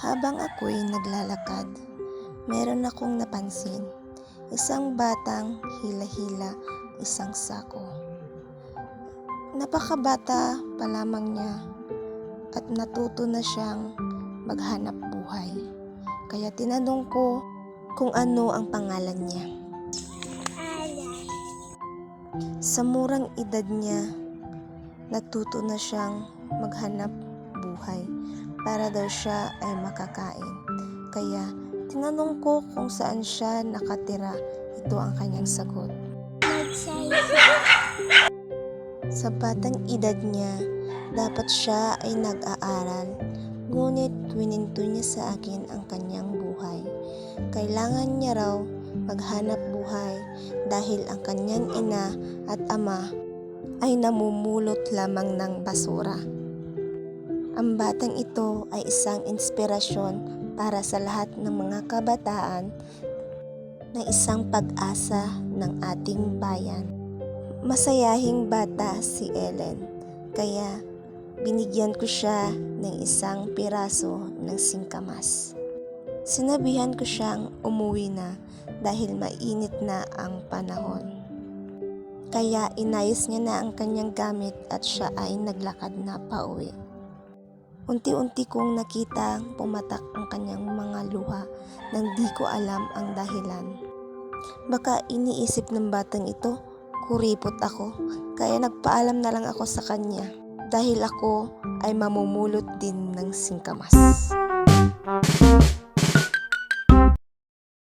Habang ako'y naglalakad, meron akong napansin. Isang batang hila-hila isang sako. Napakabata pa lamang niya at natuto na siyang maghanap buhay. Kaya tinanong ko kung ano ang pangalan niya. Sa murang edad niya, natuto na siyang maghanap buhay para daw siya ay makakain. Kaya tinanong ko kung saan siya nakatira. Ito ang kanyang sagot. Sa batang edad niya, dapat siya ay nag-aaral. Ngunit wininto niya sa akin ang kanyang buhay. Kailangan niya raw maghanap buhay dahil ang kanyang ina at ama ay namumulot lamang ng basura. Ang batang ito ay isang inspirasyon para sa lahat ng mga kabataan na isang pag-asa ng ating bayan. Masayahing bata si Ellen, kaya binigyan ko siya ng isang piraso ng singkamas. Sinabihan ko siyang umuwi na dahil mainit na ang panahon. Kaya inayos niya na ang kanyang gamit at siya ay naglakad na pauwi. Unti-unti kong nakita pumatak ang kanyang mga luha nang di ko alam ang dahilan. Baka iniisip ng batang ito, kuripot ako, kaya nagpaalam na lang ako sa kanya dahil ako ay mamumulot din ng singkamas.